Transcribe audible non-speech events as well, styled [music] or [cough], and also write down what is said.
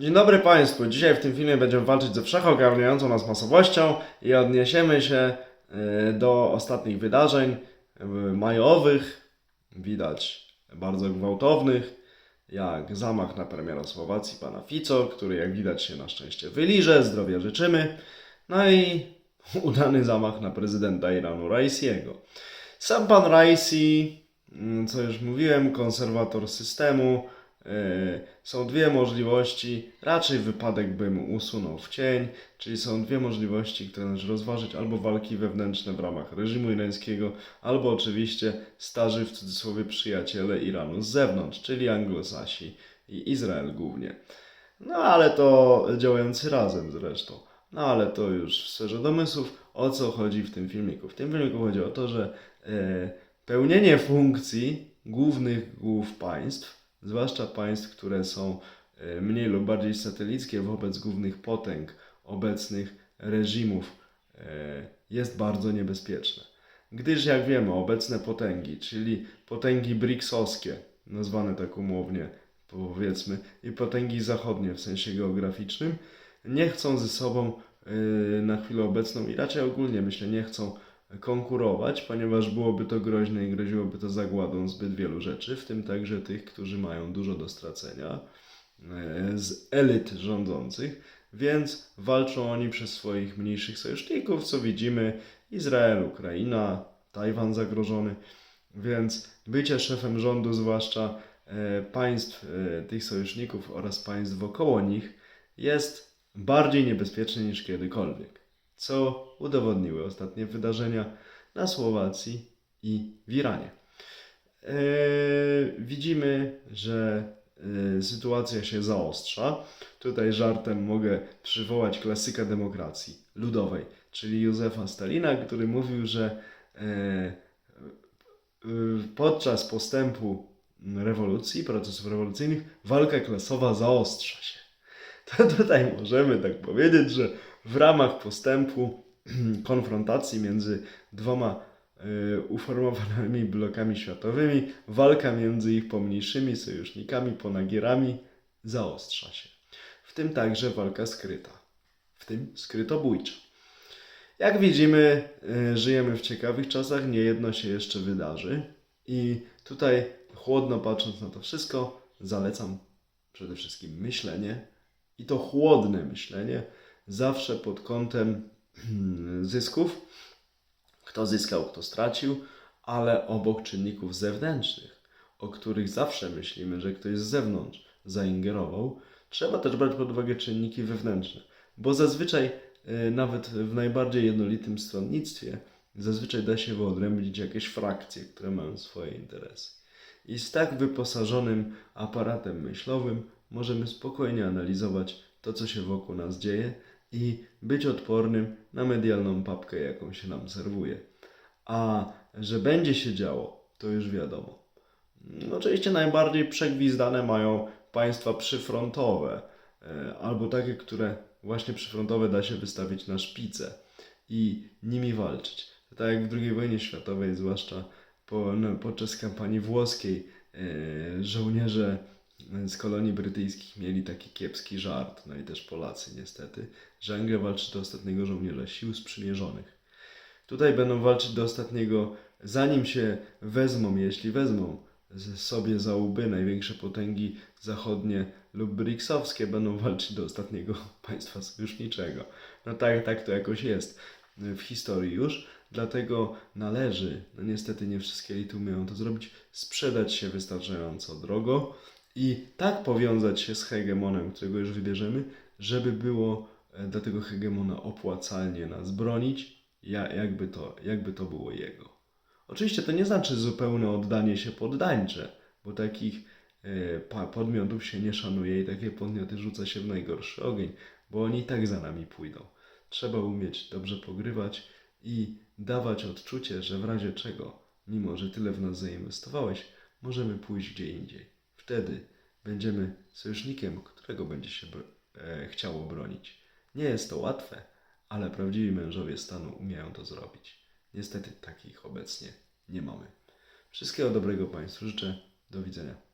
Dzień dobry Państwu. Dzisiaj w tym filmie będziemy walczyć ze wszechogarniającą nas masowością i odniesiemy się y, do ostatnich wydarzeń y, majowych, widać bardzo gwałtownych, jak zamach na premiera Słowacji pana Fico, który jak widać się na szczęście wyliże, zdrowia życzymy, no i [laughs] udany zamach na prezydenta Iranu Raisiego. Sam pan Raisi, mm, co już mówiłem, konserwator systemu, Są dwie możliwości. Raczej wypadek bym usunął w cień, czyli są dwie możliwości, które należy rozważyć: albo walki wewnętrzne w ramach reżimu irańskiego, albo oczywiście starzy w cudzysłowie przyjaciele Iranu z zewnątrz, czyli Anglosasi i Izrael głównie. No ale to działający razem zresztą. No ale to już w sferze domysłów. O co chodzi w tym filmiku? W tym filmiku chodzi o to, że e, pełnienie funkcji głównych głów państw zwłaszcza państw, które są e, mniej lub bardziej satelickie wobec głównych potęg obecnych reżimów, e, jest bardzo niebezpieczne. Gdyż, jak wiemy, obecne potęgi, czyli potęgi BRICS-owskie, nazwane tak umownie, powiedzmy, i potęgi zachodnie w sensie geograficznym, nie chcą ze sobą e, na chwilę obecną i raczej ogólnie myślę, nie chcą konkurować, ponieważ byłoby to groźne i groziłoby to zagładą zbyt wielu rzeczy, w tym także tych, którzy mają dużo do stracenia e, z elit rządzących, więc walczą oni przez swoich mniejszych sojuszników, co widzimy. Izrael, Ukraina, Tajwan zagrożony, więc bycie szefem rządu, zwłaszcza e, państw e, tych sojuszników oraz państw wokoło nich, jest bardziej niebezpieczne niż kiedykolwiek co udowodniły ostatnie wydarzenia na Słowacji i w Iranie. Eee, widzimy, że e, sytuacja się zaostrza. Tutaj żartem mogę przywołać klasyka demokracji ludowej, czyli Józefa Stalina, który mówił, że e, e, podczas postępu rewolucji, procesów rewolucyjnych, walka klasowa zaostrza się. [laughs] To tutaj możemy tak powiedzieć, że w ramach postępu [clears throat] konfrontacji między dwoma y, uformowanymi blokami światowymi, walka między ich pomniejszymi sojusznikami, ponagierami zaostrza się. W tym także walka skryta, w tym skrytobójcza. Jak widzimy, y, żyjemy w ciekawych czasach, nie jedno się jeszcze wydarzy i tutaj chłodno patrząc na to wszystko, zalecam przede wszystkim myślenie i to chłodne myślenie, zawsze pod kątem zysków, kto zyskał, kto stracił, ale obok czynników zewnętrznych, o których zawsze myślimy, że ktoś z zewnątrz zaingerował, trzeba też brać pod uwagę czynniki wewnętrzne, bo zazwyczaj y, nawet w najbardziej jednolitym stronnictwie zazwyczaj da się wyodrębnić jakieś frakcje, które mają swoje interesy. I z tak wyposażonym aparatem myślowym możemy spokojnie analizować to, co się wokół nas dzieje i być odpornym na medialną papkę, jaką się nam serwuje. A że będzie się działo, to już wiadomo. No, Oczywiście najbardziej przegwizdane mają państwa przyfrontowe, e, albo takie, które właśnie przyfrontowe da się wystawić na szpice i nimi walczyć. Tak jak w II wojnie światowej, zwłaszcza po, no, podczas kampanii włoskiej, e, żołnierze z kolonii brytyjskich mieli taki kiepski żart, no i też Polacy niestety, że Anglia walczy do ostatniego żołnierza sił sprzymierzonych. Tutaj będą walczyć do ostatniego, zanim się wezmą, jeśli wezmą sobie za łby największe potęgi zachodnie lub briksowskie, będą walczyć do ostatniego [laughs] państwa sojuszniczego. No tak, tak to jakoś jest w historii już, dlatego należy, no niestety nie wszystkie elity umieją to zrobić, sprzedać się wystarczająco drogo, i tak powiązać się z hegemonem, którego już wybierzemy, żeby było e, dla tego hegemona opłacalnie nas bronić, ja- jakby to, jakby to było jego. Oczywiście to nie znaczy zupełne oddanie się poddańcze, bo takich e, podmiotów się nie szanuje i takie podmioty rzuca się w najgorszy ogień, bo oni i tak za nami pójdą. Trzeba umieć dobrze pogrywać i dawać odczucie, że w razie czego, mimo że tyle w nas zainwestowałeś, możemy pójść gdzie indziej. Wtedy będziemy sojusznikiem, którego będzie się e, chciało bronić. Nie jest to łatwe, ale prawdziwi mężowie stanu umieją to zrobić. Niestety takich obecnie nie mamy. Wszystkiego dobrego Państwu życzę. Do widzenia.